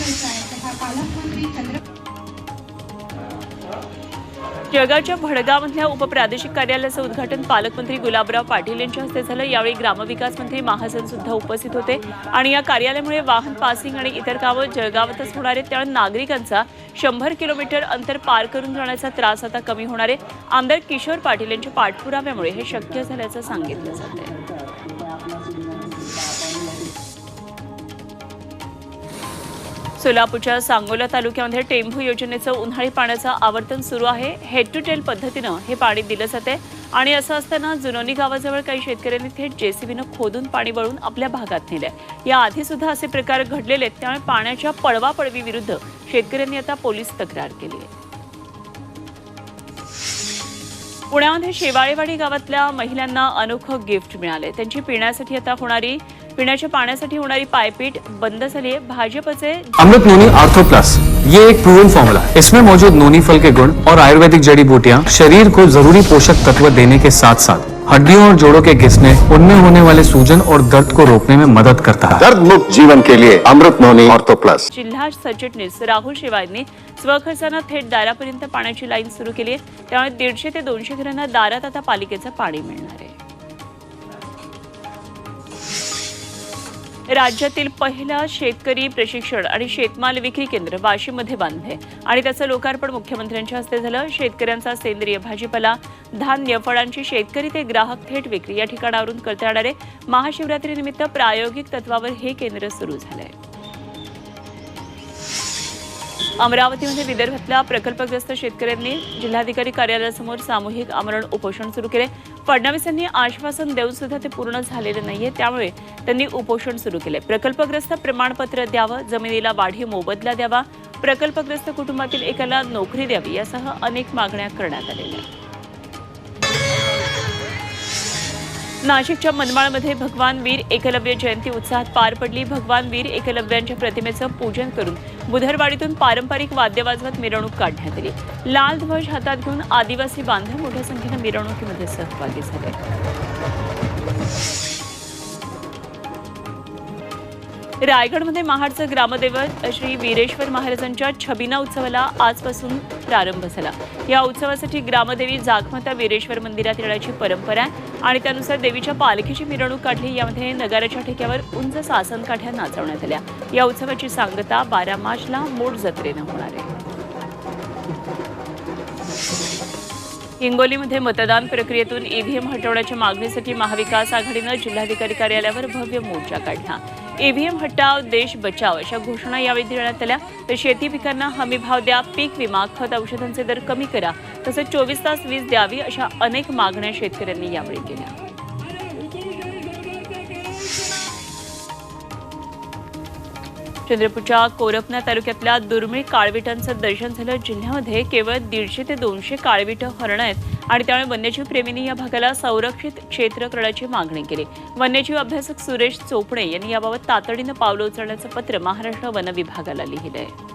व्यवसाय तथा पालकमंत्री चंद्र जळगावच्या भडगावमधल्या उपप्रादेशिक कार्यालयाचं उद्घाटन पालकमंत्री गुलाबराव पाटील यांच्या हस्ते झालं. यावेळी ग्रामविकास मंत्री महाजन सुद्धा उपस्थित होते. आणि या कार्यालयामुळे वाहन पासिंग आणि इतर कामं जळगावातच होणार आहेत. त्यामुळे नागरिकांचा शंभर किलोमीटर अंतर पार करून जाण्याचा त्रास आता कमी होणार आहे. आमदार किशोर पाटील यांच्या पाठपुराव्यामुळे हे शक्य झाल्याचं सांगितलं जात सोलापूरच्या सांगोला तालुक्यामध्ये टेंभू योजनेचं उन्हाळी पाण्याचं आवर्तन सुरू आहे. हेड टू टेल पद्धतीनं हे पाणी दिलं जाते आणि असं असताना जुनोनी गावाजवळ काही शेतकऱ्यांनी थेट जेसीबीनं खोदून पाणी वळून आपल्या भागात नेलंय. या आधी सुद्धा असे प्रकार घडलेले आहेत त्यामुळे पाण्याच्या पळवापळवी विरुद्ध शेतकऱ्यांनी आता पोलीस तक्रार केली आहे. पुण्यामध्ये शेवाळेवाडी गावातल्या महिलांना अनोखं गिफ्ट मिळाले त्यांची पिण्यासाठी आता होणारी पिण्याच्या पाण्यासाठी होणारी पायपीट बंद झाली आहे भाजपचे अमृत नोनी आर्थो प्लस ये एक प्रूवन फॉर्मूला इसमें मौजूद नोनी फल के गुण और आयुर्वेदिक जड़ी बूटियाँ शरीर को जरूरी पोषक तत्व देने के साथ साथ हड्डियों और जोड़ों के घिसने उनमें होने वाले सूजन और दर्द को रोकने में मदद करता है। दर्द मुक्त जीवन के लिए अमृत नोनी ऑर्थो प्लस। जिल्हा सरचिटणीस राहुल शेवाळनी स्वखर्चानं थेट दारापर्यंत पाण्याची लाईन सुरू केली आहे. त्यामुळे दीडशे ते दोनशे घरांना दारात आता पालिकेचं पाणी मिळणार आहे. राज्यातील पहिलं शेतकरी प्रशिक्षण आणि शेतमाल विक्री केंद्र वाशीमध्ये बांधले. आणि त्याचं लोकार्पण मुख्यमंत्र्यांच्या हस्ते झालं. शेतकऱ्यांचा सेंद्रिय भाजीपाला धान्य फळांची शेतकरी ते ग्राहक थेट विक्री या ठिकाणावरून करता येणारे महाशिवरात्रीनिमित्त प्रायोगिक तत्वावर हे केंद्र सुरू झालंय. अमरावतीमध्ये विदर्भातल्या प्रकल्पग्रस्त शेतकऱ्यांनी जिल्हाधिकारी कार्यालयासमोर सामूहिक आमरण उपोषण सुरू केले. फडणवीस यांनी आश्वासन देऊन सुद्धा ते पूर्ण झालेलं नाहीये त्यामुळे त्यांनी उपोषण सुरू केले. प्रकल्पग्रस्त प्रमाणपत्र द्यावं जमिनीला वाढीव मोबदला द्यावा प्रकल्पग्रस्त कुटुंबातील एकाला नोकरी द्यावी यासह अनेक मागण्या करण्यात आलेल्या आहेत. नाशिकच्या मनमाळमध्ये भगवान वीर एकलव्य जयंती उत्साहात पार पडली. भगवान वीर एकलव्यांच्या प्रतिमेचं पूजन करून बुधरवाडीतून पारंपरिक वाद्य वाजवत मिरवणूक काढण्यात आली. लाल ध्वज हातात घेऊन आदिवासी बांधव मोठ्या संख्येनं मिरवणुकीमध्ये सहभागी झाले. रायगडमध्ये महाडचं ग्रामदैवत श्री वीरेश्वर महाराजांच्या छबिना उत्सवाला आजपासून प्रारंभ झाला. या उत्सवासाठी ग्रामदेवी जागमाता वीरेश्वर मंदिरात येण्याची परंपरा आहे आणि त्यानुसार देवीच्या पालखीची मिरवणूक काढली. यामध्ये नगाराच्या ठेक्यावर उंच सासन काठ्या नाचवण्यात आल्या. या उत्सवाची सांगता बारा मार्चला मोठ जत्रेनं होणार आहे. हिंगोलीमध्ये मतदान प्रक्रियेतून ईव्हीएम हटवण्याच्या मागणीसाठी महाविकास आघाडीनं जिल्हाधिकारी कार्यालयावर भव्य मोर्चा काढला. ईव्हीएम हटाव देश बचाव अशा घोषणा यावेळी देण्यात आल्या. तर शेती पिकांना हमी भाव द्या पीक विमा खत औषधांचे दर कमी करा. तसंच चोवीस तास वीज द्यावी अशा अनेक मागण्या शेतकऱ्यांनी यावेळी केल्या. चंद्रपूरच्या कोरपना तालुक्यातल्या दुर्मिळ काळविटांचं दर्शन झालं. जिल्ह्यामध्ये केवळ दीडशे ते दोनशे काळविटं हरणं आहेत आणि त्यामुळे वन्यजीव प्रेमींनी या भागाला संरक्षित क्षेत्र करण्याची मागणी केली. वन्यजीव अभ्यासक सुरेश चोपडे यांनी याबाबत तातडीनं पावलं उचलण्याचं पत्र महाराष्ट्र वन विभागाला लिहिलं आहे